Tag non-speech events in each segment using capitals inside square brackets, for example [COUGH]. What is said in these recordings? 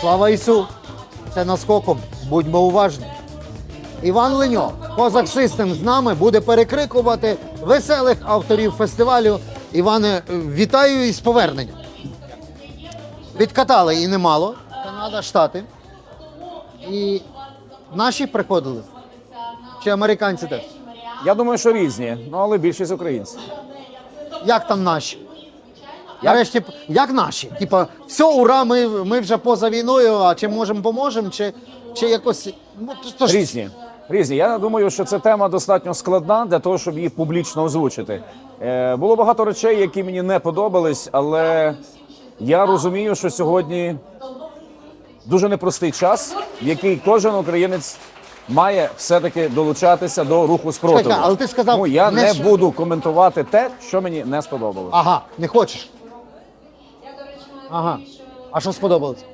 Слава Ісу! Це наскоком. Будьмо уважні. Іван Леньо, Козак Систем з нами, буде перекрикувати веселих авторів фестивалю. Іване, вітаю із поверненням. Відкатали і немало. Канада, Штати. І наші приходили. Чи американці теж? Я думаю, що різні, ну але більшість українців. Як там наші? Нарешті, як наші? Типа, все, ура, ми, ми вже поза війною, а чи можемо поможемо, чи, чи якось. Ну, то- то ж- Різні. Різні. Я думаю, що ця тема достатньо складна для того, щоб її публічно озвучити. Е, було багато речей, які мені не подобались, але я розумію, що сьогодні дуже непростий час, в який кожен українець має все-таки долучатися до руху спротиву. Чекай, але ти сказав, Тому я не не буду коментувати те, що мені не сподобалось. Ага, не хочеш? Ага. А що сподобалось?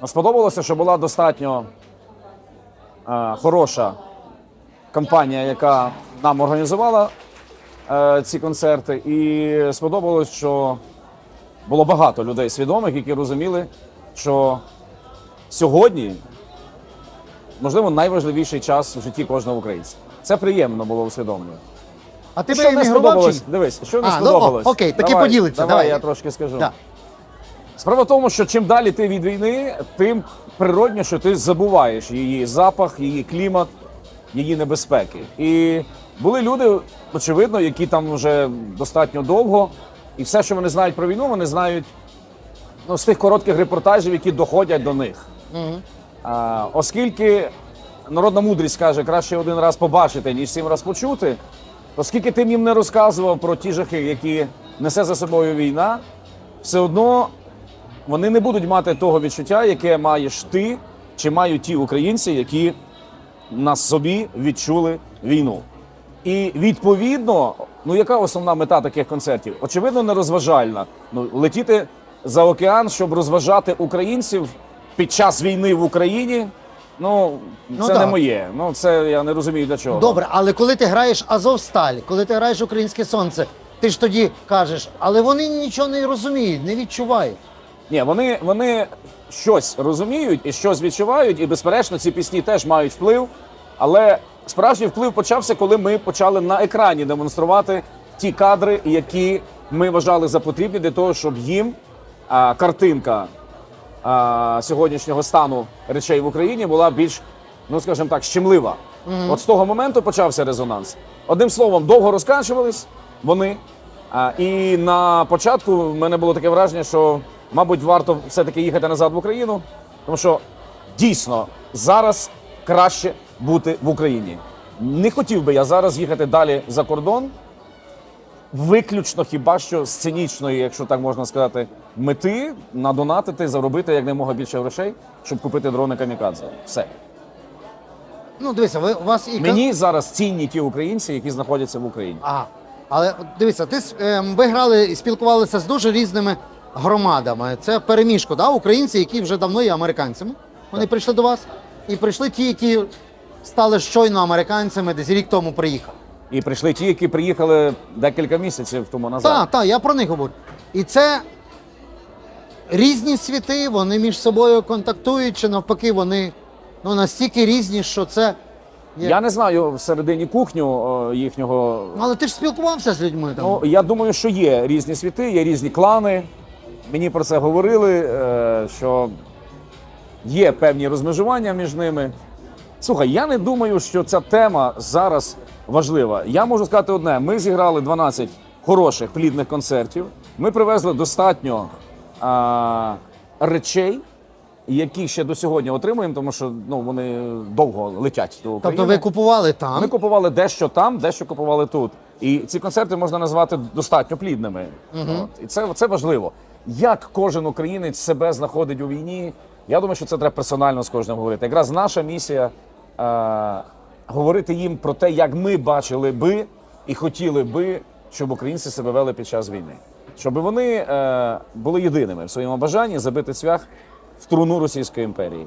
Ну, Сподобалося, що була достатньо е, хороша компанія, яка нам організувала е, ці концерти. І сподобалось, що було багато людей свідомих, які розуміли, що сьогодні, можливо, найважливіший час в житті кожного українця. Це приємно було усвідомлювати. А ти би що не емігрував чи сподобалось? Дивись, що не А, ну, сподобалось? о, окей, таки поділиться, Давай, давай. я трошки скажу. Да. Справа в тому, що чим далі ти від війни, тим природніше, що ти забуваєш її запах, її клімат, її небезпеки. І були люди, очевидно, які там вже достатньо довго, і все, що вони знають про війну, вони знають ну, з тих коротких репортажів, які доходять до них. А, оскільки народна мудрість каже, краще один раз побачити, ніж сім раз почути, оскільки ти їм не розказував про ті жахи, які несе за собою війна, все одно вони не будуть мати того відчуття, яке маєш ти чи мають ті українці, які на собі відчули війну. І відповідно, ну яка основна мета таких концертів? Очевидно, не розважальна. Ну, летіти за океан, щоб розважати українців під час війни в Україні. Ну, Ну, це не так. моє. Ну це я не розумію для чого. Добре, але коли ти граєш Азовсталь, коли ти граєш Українське Сонце, ти ж тоді кажеш, але вони нічого не розуміють, не відчувають. Ні, вони, вони щось розуміють і щось відчувають, і безперечно, ці пісні теж мають вплив. Але справжній вплив почався, коли ми почали на екрані демонструвати ті кадри, які ми вважали за потрібні для того, щоб їм а, картинка а, сьогоднішнього стану речей в Україні була більш, ну скажімо так, щемлива. От з того моменту почався резонанс. Одним словом, довго розкачувались вони. А, і на початку в мене було таке враження, що, мабуть, варто все-таки їхати назад в Україну, тому що дійсно зараз краще бути в Україні. Не хотів би я зараз їхати далі за кордон, виключно хіба що з цинічної, якщо так можна сказати, мети надонатити, заробити якомога більше грошей, щоб купити дрони камікадзе. Все. Ну, дивися, ви у вас і Мені зараз цінні ті українці, які знаходяться в Україні. Ага. Але дивися, ти ем, ви грали і спілкувалися з дуже різними громадами. Це переміжку, да? українці, які вже давно є американцями. Вони прийшли до вас, і прийшли ті, які стали щойно американцями, десь рік тому приїхали. І прийшли ті, які приїхали декілька місяців тому назад. Так, так, я про них говорю. І це різні світи, вони між собою контактують, чи навпаки, вони ну, настільки різні, що це. Є... Я не знаю всередині кухню о, їхнього. Ну, але ти ж спілкувався з людьми там. Ну я думаю, що є різні світи, є різні клани. Мені про це говорили, е, що є певні розмежування між ними. Слухай, я не думаю, що ця тема зараз важлива. Я можу сказати одне: ми зіграли 12 хороших плідних концертів. Ми привезли достатньо а, речей, які ще до сьогодні отримуємо, тому що ну вони довго летять до України. тобто ви купували там. Ми купували дещо там, дещо купували тут. І ці концерти можна назвати достатньо плідними. От. І це, це важливо. Як кожен українець себе знаходить у війні, я думаю, що це треба персонально з кожним говорити. Якраз наша місія е- говорити їм про те, як ми бачили би і хотіли би, щоб українці себе вели під час війни. Щоб вони е- були єдиними в своєму бажанні забити цвях в труну Російської імперії.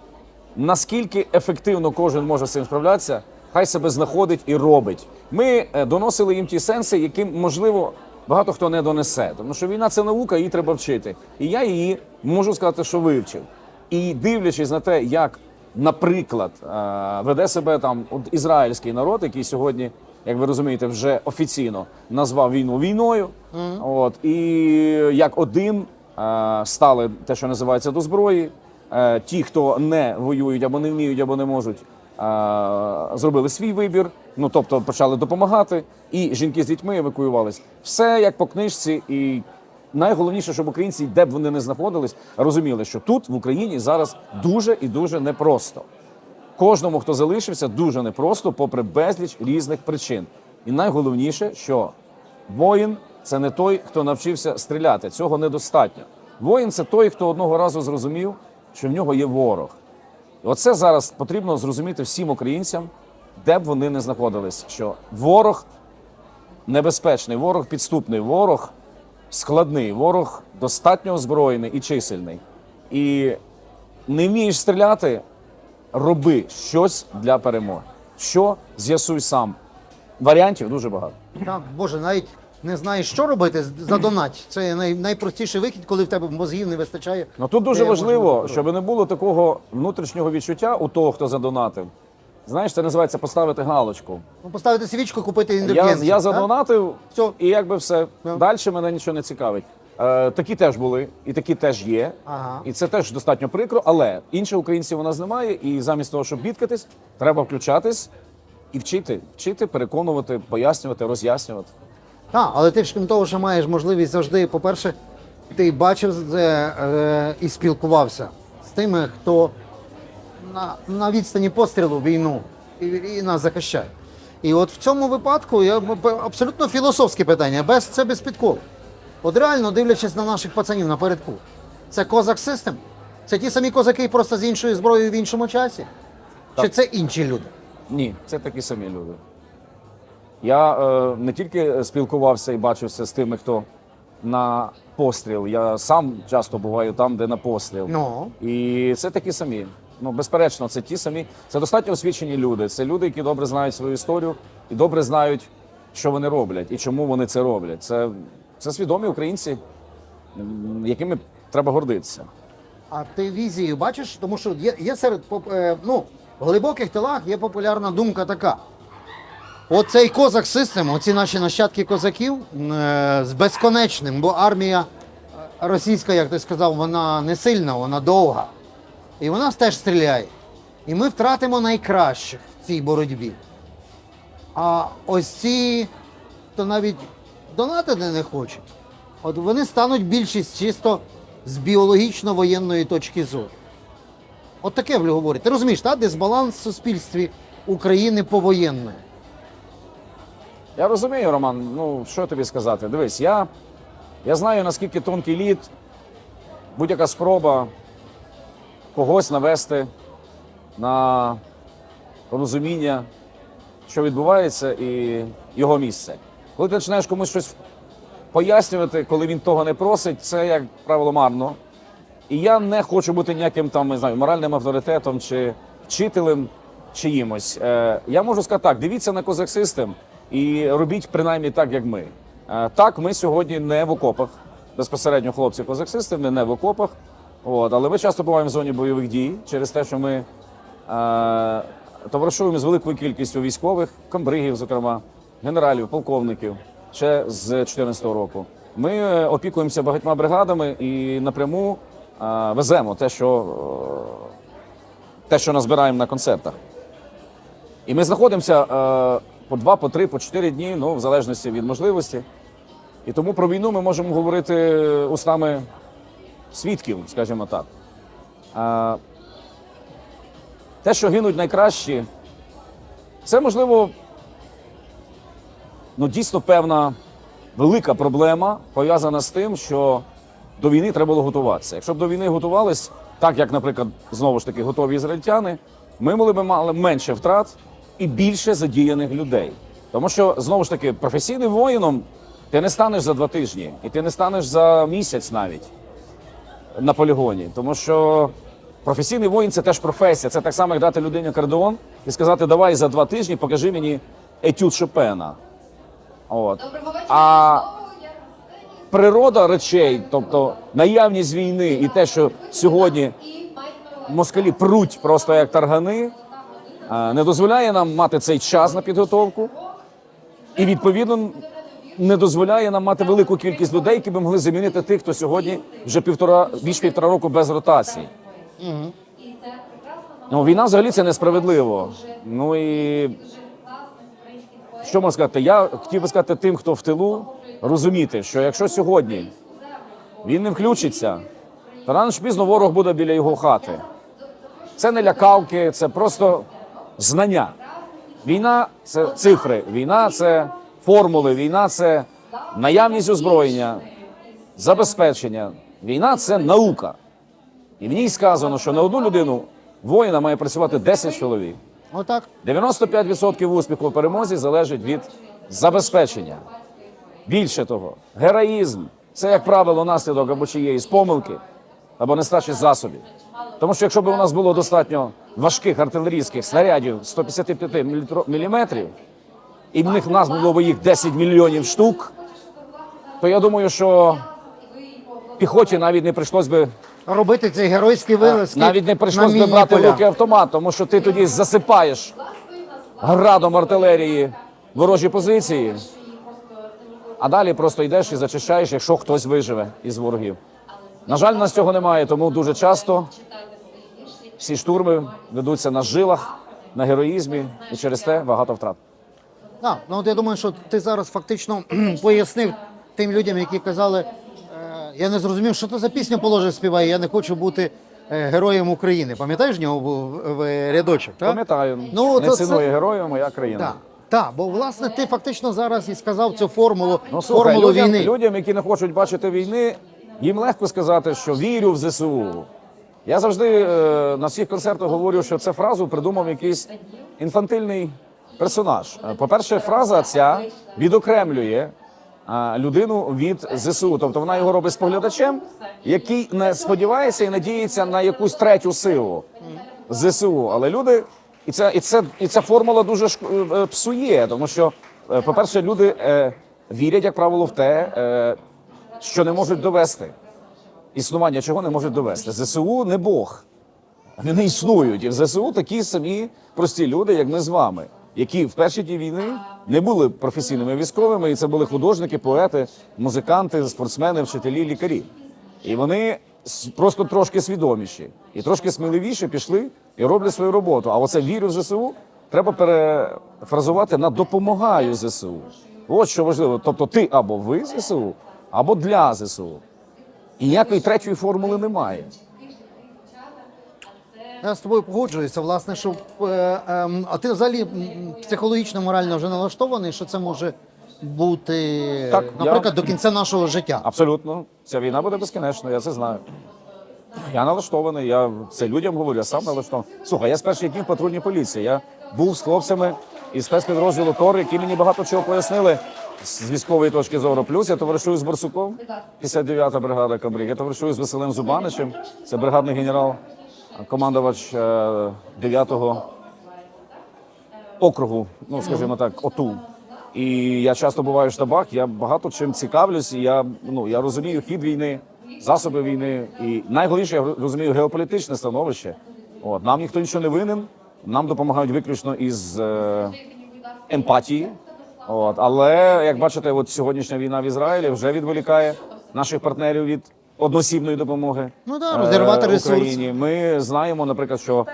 Наскільки ефективно кожен може з цим справлятися, хай себе знаходить і робить. Ми е, доносили їм ті сенси, яким можливо багато хто не донесе. Тому що війна це наука, її треба вчити. І я її можу сказати, що вивчив. І дивлячись на те, як, наприклад, е, веде себе там от ізраїльський народ, який сьогодні, як ви розумієте, вже офіційно назвав війну війною. От і як один е, стали те, що називається до зброї. Е, Ті, хто не воюють або не вміють, або не можуть, зробили свій вибір. Ну тобто почали допомагати, і жінки з дітьми евакуювались. Все як по книжці, і найголовніше, щоб українці, де б вони не знаходились, розуміли, що тут в Україні зараз дуже і дуже непросто. Кожному, хто залишився, дуже непросто, попри безліч різних причин. І найголовніше, що воїн це не той, хто навчився стріляти. Цього недостатньо. Воїн це той, хто одного разу зрозумів, що в нього є ворог. І оце зараз потрібно зрозуміти всім українцям, де б вони не знаходились, що ворог небезпечний, ворог підступний, ворог складний, ворог достатньо озброєний і чисельний. І не вмієш стріляти, роби щось для перемоги. Що з'ясуй сам. Варіантів дуже багато. Так, Боже, навіть не знаєш, що робити, задонать. Це най, найпростіший вихід, коли в тебе мозгів не вистачає. Ну тут дуже важливо, щоб не було такого внутрішнього відчуття у того, хто задонатив. Знаєш, це називається поставити галочку. Ну, поставити свічку, купити Я, індульгенцію. я так? задонатив, Все. і якби все. Ну. Далі мене нічого не цікавить. Е, такі теж були, і такі теж є. Ага. І це теж достатньо прикро, але інших українців у нас немає. І замість того, щоб бідкатись, треба включатись і вчити, вчити, переконувати, пояснювати, роз'яснювати. Так, але ти ж крім того, що маєш можливість завжди, по-перше, ти бачив е, е, і спілкувався з тими, хто на, на відстані пострілу війну і, і нас захищає. І от в цьому випадку я абсолютно філософське питання, без це без підколу. От реально дивлячись на наших пацанів напередку, це козак систем? Це ті самі козаки, просто з іншою зброєю в іншому часі? Чи це інші люди? Ні, це такі самі люди. Я е, не тільки спілкувався і бачився з тими, хто на постріл. Я сам часто буваю там, де на постріл. Ну. І це такі самі. Ну, безперечно, це ті самі. Це достатньо освічені люди. Це люди, які добре знають свою історію і добре знають, що вони роблять і чому вони це роблять. Це, це свідомі українці, якими треба гордитися. А ти візію бачиш? Тому що є, є серед е, ну, в глибоких тилах є популярна думка така. Оцей козак систем, оці наші нащадки козаків е, з безконечним, бо армія е, російська, як ти сказав, вона не сильна, вона довга. І вона теж стріляє. І ми втратимо найкращих в цій боротьбі. А ось ці, хто навіть донатити не хочуть, от вони стануть більшість чисто з біологічно-воєнної точки зору. От таке ви говорите. Ти розумієш, так? дисбаланс в суспільстві України повоєнної. Я розумію, Роман. Ну що тобі сказати? Дивись, я, я знаю, наскільки тонкий лід, будь-яка спроба когось навести на розуміння, що відбувається, і його місце. Коли ти починаєш комусь щось пояснювати, коли він того не просить, це, як правило, марно. І я не хочу бути ніяким там, не знаю, моральним авторитетом чи вчителем чиїмось. Е, я можу сказати так: дивіться на козак System і робіть принаймні так, як ми. Е, так, ми сьогодні не в окопах. Безпосередньо хлопці козак ми не в окопах. От, але ми часто буваємо в зоні бойових дій через те, що ми е, товаришуємо з великою кількістю військових, комбригів, зокрема, генералів, полковників ще з 2014 року. Ми е, опікуємося багатьма бригадами і напряму е, веземо те, що, е, те, що назбираємо на концертах. І ми знаходимося е, по два, по три, по чотири дні, ну, в залежності від можливості. І тому про війну ми можемо говорити устами свідків, скажімо так. Е, те, що гинуть найкращі, це можливо ну, дійсно певна велика проблема пов'язана з тим, що до війни треба було готуватися. Якщо б до війни готувались, так як, наприклад, знову ж таки готові ізраїльтяни, ми могли б мали менше втрат і більше задіяних людей. Тому що знову ж таки професійним воїном ти не станеш за два тижні, і ти не станеш за місяць навіть на полігоні. Тому що професійний воїн це теж професія. Це так само, як дати людині кордон і сказати, давай за два тижні покажи мені етюд Шопена. От. А- природа речей, тобто наявність війни і те, що сьогодні москалі пруть просто як таргани, не дозволяє нам мати цей час на підготовку, і відповідно не дозволяє нам мати велику кількість людей, які би могли замінити тих, хто сьогодні вже півтора більш півтора року без ротації. Ну, війна взагалі це несправедливо. Ну і що можна сказати? Я хотів би сказати тим, хто в тилу, розуміти, що якщо сьогодні він не включиться, то рано чи пізно ворог буде біля його хати. Це не лякавки, це просто знання. Війна це цифри, війна це формули, війна це наявність озброєння, забезпечення. Війна це наука. І в ній сказано, що на одну людину воїна має працювати 10 чоловік. Отак. 95% успіху в перемозі залежить від забезпечення. Більше того, героїзм це, як правило, наслідок або чиєїсь помилки, або нестачі засобів. Тому що якщо б у нас було достатньо важких артилерійських снарядів 155 мм, і в них в нас було б їх 10 мільйонів штук, то я думаю, що піхоті навіть не прийшлось би Робити ці геройські вилазки. навіть не прийшлось би брати в руки автомат, тому що ти тоді засипаєш градом артилерії ворожі позиції, а далі просто йдеш і зачищаєш, якщо хтось виживе із ворогів. На жаль, у нас цього немає, тому дуже часто всі штурми ведуться на жилах, на героїзмі, і через те багато втрат. А, ну от я думаю, що ти зараз фактично [CLEARS THROAT] пояснив тим людям, які казали, е, я не зрозумів, що це за пісня положив співає, я не хочу бути е, героєм України. Пам'ятаєш в нього був в рядочок? Так? Пам'ятаю, Ну, не то це- цінує героїв моя країна. Так, так, бо власне ти фактично зараз і сказав цю формулу, Ну, слухай, формулу людям, війни. людям, які не хочуть бачити війни, їм легко сказати, що вірю в ЗСУ. Я завжди е, на всіх концертах говорю, що цю фразу придумав якийсь інфантильний персонаж. Е, По-перше, фраза ця відокремлює е, людину від ЗСУ. Тобто вона його робить споглядачем, який не сподівається і надіється на якусь третю силу ЗСУ. Але люди, і ця, і це, і ця формула дуже шк- е, псує, тому що, по-перше, люди вірять, як правило, в те, що не можуть довести. Існування чого не можуть довести. ЗСУ не Бог. Вони не існують. І в ЗСУ такі самі прості люди, як ми з вами, які в перші дні війни не були професійними військовими, і це були художники, поети, музиканти, спортсмени, вчителі, лікарі. І вони просто трошки свідоміші і трошки сміливіше пішли і роблять свою роботу. А оце вірю в ЗСУ треба перефразувати на допомагаю ЗСУ. От що важливо. Тобто ти або ви ЗСУ, або для ЗСУ. І ніякої третьої формули немає. Я з тобою погоджуюся, власне, що е, ем, а ти взагалі психологічно, морально вже налаштований, що це може бути, Так, наприклад, я- до кінця нашого життя. Абсолютно, ця війна буде безкінечною, я це знаю. Я налаштований, я це людям говорю, я сам налаштований. Слухай, я з перших днів патрульній поліції. Я був з хлопцями із спецпідрозділу ТОР, які мені багато чого пояснили з військової точки зору. Плюс я товаришую з Барсуком, 59-та бригада Камбриг. Я товаришую з Василем Зубаничем, це бригадний генерал, командувач е, 9-го округу, ну скажімо так, ОТУ. І я часто буваю в штабах, я багато чим цікавлюсь, і я, ну, я розумію хід війни, засоби війни. І найголовніше, я розумію геополітичне становище. От, нам ніхто нічого не винен, нам допомагають виключно із е, емпатії. От, але як бачите, от сьогоднішня війна в Ізраїлі вже відволікає наших партнерів від односібної допомоги. Ну да, розірвати е, ресурс. Україні. Ми знаємо, наприклад, що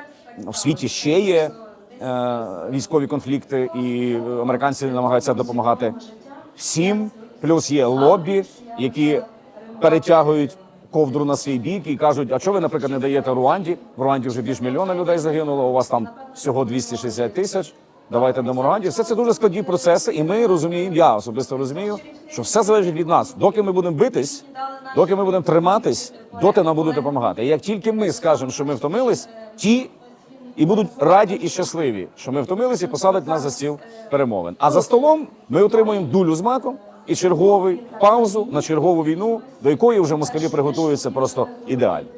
в світі ще є е, військові конфлікти, і американці намагаються допомагати всім. Плюс є лобі, які перетягують ковдру на свій бік і кажуть: а чого ви, наприклад, не даєте Руанді? В Руанді вже більш мільйона людей загинуло. У вас там всього 260 тисяч. Давайте дамо Руанді. Все це дуже складні процеси, і ми розуміємо. Я особисто розумію, що все залежить від нас. Доки ми будемо битись, доки ми будемо триматись, доти нам будуть допомагати. І як тільки ми скажемо, що ми втомились, ті і будуть раді і щасливі, що ми втомились і посадять нас за стіл перемовин. А за столом ми отримуємо дулю з маком і черговий паузу на чергову війну, до якої вже москалі приготуються просто ідеально.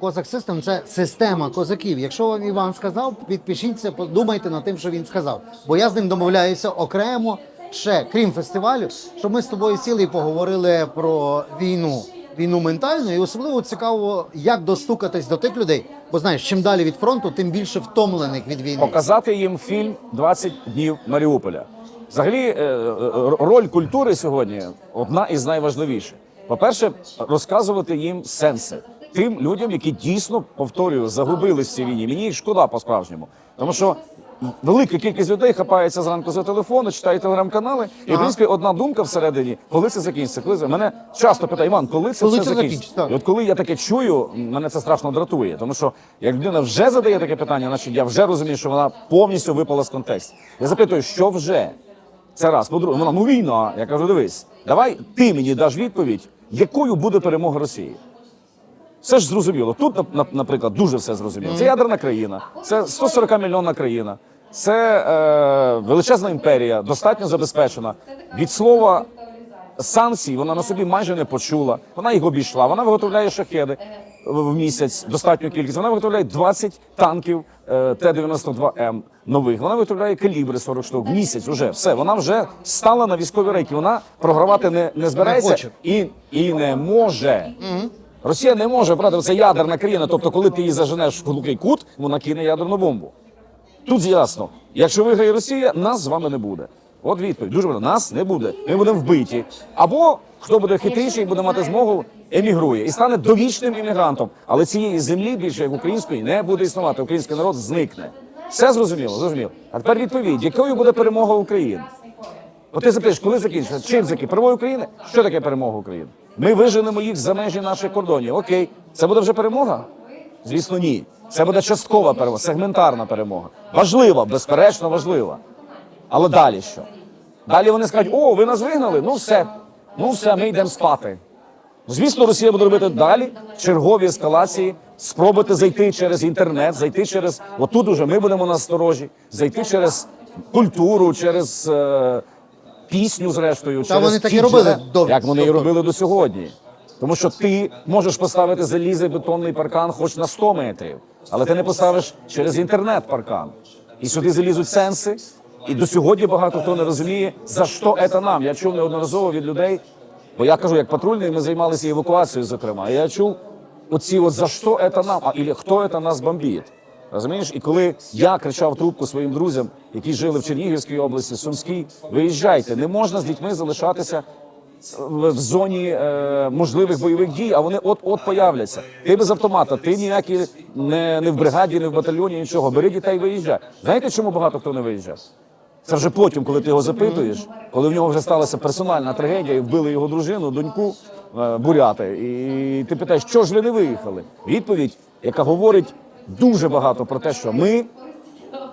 Козак Систем це система козаків. Якщо вам Іван сказав, підпишіться, подумайте над тим, що він сказав. Бо я з ним домовляюся окремо ще, крім фестивалю, щоб ми з тобою сіли і поговорили про війну, війну ментальну, і особливо цікаво, як достукатись до тих людей. Бо знаєш, чим далі від фронту, тим більше втомлених від війни. показати їм фільм «20 днів Маріуполя. Взагалі, е, е, роль культури сьогодні одна із найважливіших. По-перше, розказувати їм сенси тим людям, які дійсно повторюю, загубились в цій війні. Мені шкода по-справжньому, тому що. Велика кількість людей хапається зранку за телефони, читає телеграм-канали, і в принципі одна думка всередині, коли це закінчиться. Коли це мене часто питає, Іван, коли це Коли все це закінчиться? закінчиться. І от коли я таке чую, мене це страшно дратує. Тому що як людина вже задає таке питання, значить я вже розумію, що вона повністю випала з контексту. Я запитую, що вже? Це раз. По-друге, вона ну війна. Я кажу, дивись, давай ти мені даш відповідь, якою буде перемога Росії. Все ж зрозуміло. Тут, нап- нап- наприклад, дуже все зрозуміло. Це ядерна країна, це 140 мільйонна країна, це е, величезна імперія, достатньо забезпечена. Від слова санкцій вона на собі майже не почула. Вона їх обійшла. Вона виготовляє шахеди в місяць, достатню кількість. Вона виготовляє 20 танків е, Т-92М нових. Вона виготовляє калібри 40 штук в місяць. Уже все. Вона вже стала на військові рейки. Вона програвати не, не збирається і, і не може. Росія не може брати це ядерна країна. Тобто, коли ти її заженеш в глухий кут, вона кине ядерну бомбу. Тут ясно, якщо виграє Росія, нас з вами не буде. От відповідь. Дуже важливо. нас не буде. Ми будемо вбиті. Або хто буде хитріший буде мати змогу, емігрує і стане довічним іммігрантом. Але цієї землі більше як української не буде існувати. Український народ зникне. Все зрозуміло, зрозуміло. А тепер відповідь, якою буде перемога України? От ти запитаєш, коли закінчиться? Чим закінчиться? Перемога України? Що таке перемога України? Ми виженемо їх за межі наших кордонів. Окей, це буде вже перемога? Звісно, ні. Це буде часткова перемога, сегментарна перемога. Важлива, безперечно, важлива. Але далі що? Далі вони скажуть: о, ви нас вигнали? Ну все, ну все, ми йдемо спати. Звісно, Росія буде робити далі чергові ескалації, спробувати зайти через інтернет, зайти через отут уже ми будемо насторожі, зайти через культуру, через е, пісню, зрештою, через вони так і ті робили джерела, до- як вони і робили до сьогодні. Тому що ти можеш поставити залізий бетонний паркан хоч на 100 метрів, але ти не поставиш через інтернет паркан. І сюди залізуть сенси. І до сьогодні багато хто не розуміє, за що це нам. Я чув неодноразово від людей, бо я кажу, як патрульний, ми займалися евакуацією, зокрема. І я чув оці от за що це нам, а і хто це нас бомбить. Розумієш? І коли я кричав трубку своїм друзям, які жили в Чернігівській області, Сумській, виїжджайте, не можна з дітьми залишатися в зоні е, можливих бойових дій, а вони от-от появляться. Ти без автомата, ти ніякі не, не в бригаді, не в батальйоні, нічого. Бери дітей, виїжджай. Знаєте, чому багато хто не виїжджав? Це вже потім, коли ти його запитуєш, коли в нього вже сталася персональна трагедія, і вбили його дружину, доньку е, буряти. І ти питаєш, що ж ви не виїхали? Відповідь, яка говорить дуже багато про те, що ми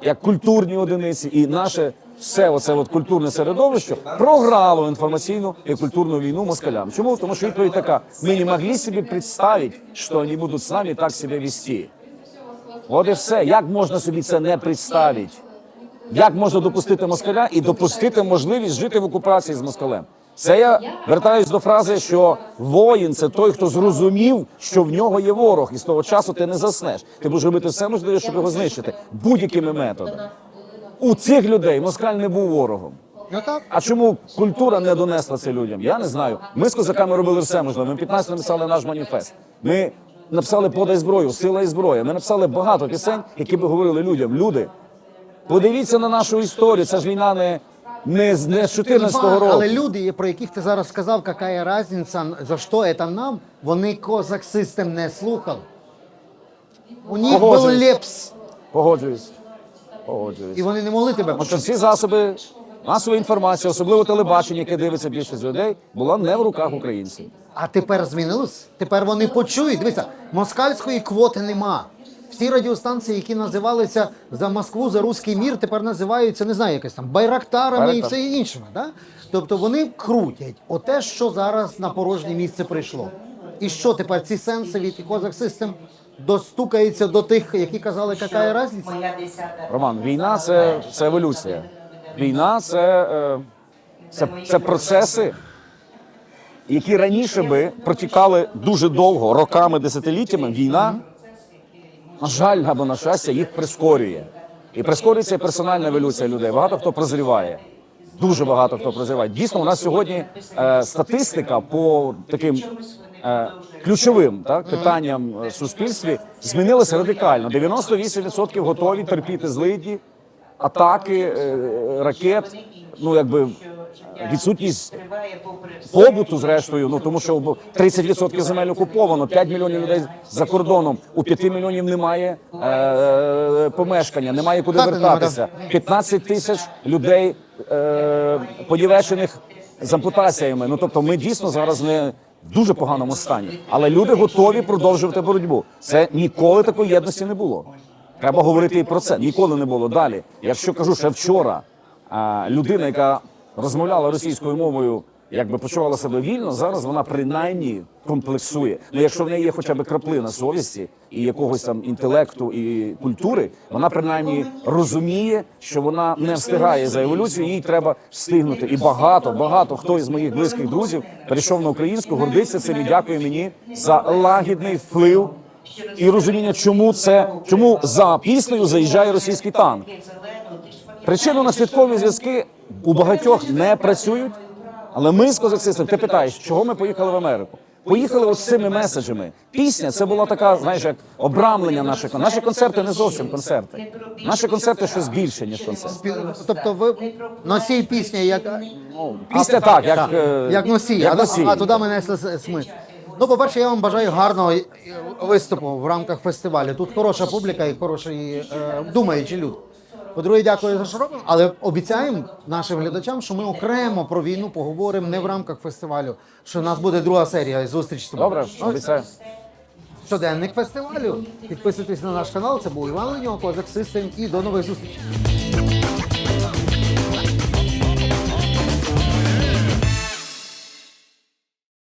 як культурні одиниці, і наше все оце от культурне середовище програло інформаційну і культурну війну москалям. Чому? Тому що відповідь така: ми не могли собі представити, що вони будуть з нами так себе вести. От і все. Як можна собі це не представити? Як можна допустити москаля і допустити можливість жити в окупації з москалем? Це я вертаюсь до фрази, що воїн це той, хто зрозумів, що в нього є ворог, і з того часу ти не заснеш. Ти будеш робити все можливе, щоб його знищити будь-якими методами. У цих людей москаль не був ворогом. Ну так. А чому культура не донесла це людям? Я не знаю. Ми з козаками робили все можливе. Ми 15 написали наш маніфест. Ми написали подай зброю, сила і зброя. Ми написали багато пісень, які би говорили людям. Люди, подивіться на нашу історію. Це ж війна не, не, з- не з 14-го року. Але люди, про яких ти зараз сказав, яка різниця, за що це нам, вони козак систем не слухали. У них був Погоджуюсь. лепс, Погоджуюсь. Погоджуюсь. і вони не могли тебе Тому що почути. всі засоби масової інформації, особливо телебачення, яке дивиться більшість людей, була не в руках українців. А тепер змінилось? Тепер вони почують. Дивіться, москальської квоти нема. Всі радіостанції, які називалися за Москву, за руський мір, тепер називаються, не знаю, якось там байрактарами і все іншими. Да? Тобто вони крутять оте, що зараз на порожнє місце прийшло. І що тепер ці сенси від Козак Систем достукаються до тих, які казали, яка різниця? Роман, війна це, це еволюція. Війна це, е, це, це процеси, які раніше би протікали дуже довго, роками, десятиліттями. Війна, на жаль, або на щастя, їх прискорює. І прискорюється персональна еволюція людей. Багато хто прозріває. Дуже багато хто прозиває. Дійсно, у нас сьогодні е, статистика по таким е, ключовим так, питанням е, в суспільстві змінилася радикально. 98% готові терпіти злидні, атаки, е, ракет. Ну якби відсутність побуту, зрештою, ну тому що 30% земель окуповано, 5 мільйонів людей за кордоном, у 5 мільйонів немає е, помешкання, немає куди вертатися. 15 тисяч людей е, понівечених з ампутаціями. Ну тобто, ми дійсно зараз не в дуже поганому стані, але люди готові продовжувати боротьбу. Це ніколи такої єдності не було. Треба говорити і про це. Ніколи не було далі. Якщо кажу, ще вчора людина, яка розмовляла російською мовою, якби почувала себе вільно, зараз вона принаймні комплексує. Ну, якщо в неї є хоча б краплина совісті і якогось там інтелекту і культури, вона принаймні розуміє, що вона не встигає за еволюцією, їй треба встигнути. І багато, багато хто із моїх близьких друзів перейшов на українську, гордиться цим і дякує мені за лагідний вплив і розуміння, чому це чому за піснею заїжджає російський танк. Причинно-наслідкові зв'язки у багатьох не працюють, але ми з козаксистом, ти питаєш, чого ми поїхали в Америку? Поїхали ось з цими меседжами. Пісня це була така, знаєш, як обрамлення наших наші концерти не зовсім концерти. Наші концерти щось більше ніж концерт. Тобто ви носій пісні, як Пісня так, як, е, як носій, як а, носій. а туди ми несли с- смисл. Ну, по-перше, я вам бажаю гарного е, виступу в рамках фестивалю. Тут хороша публіка і хороші е, думаючі люди. По-друге, дякую за що робимо, але обіцяємо нашим глядачам, що ми окремо про війну поговоримо не в рамках фестивалю, що у нас буде друга серія зустріч з тобою. Добре, обіцяю. Щоденник фестивалю. Підписуйтесь на наш канал. Це був Іван Леньо, Козак Систем і до нових зустрічей.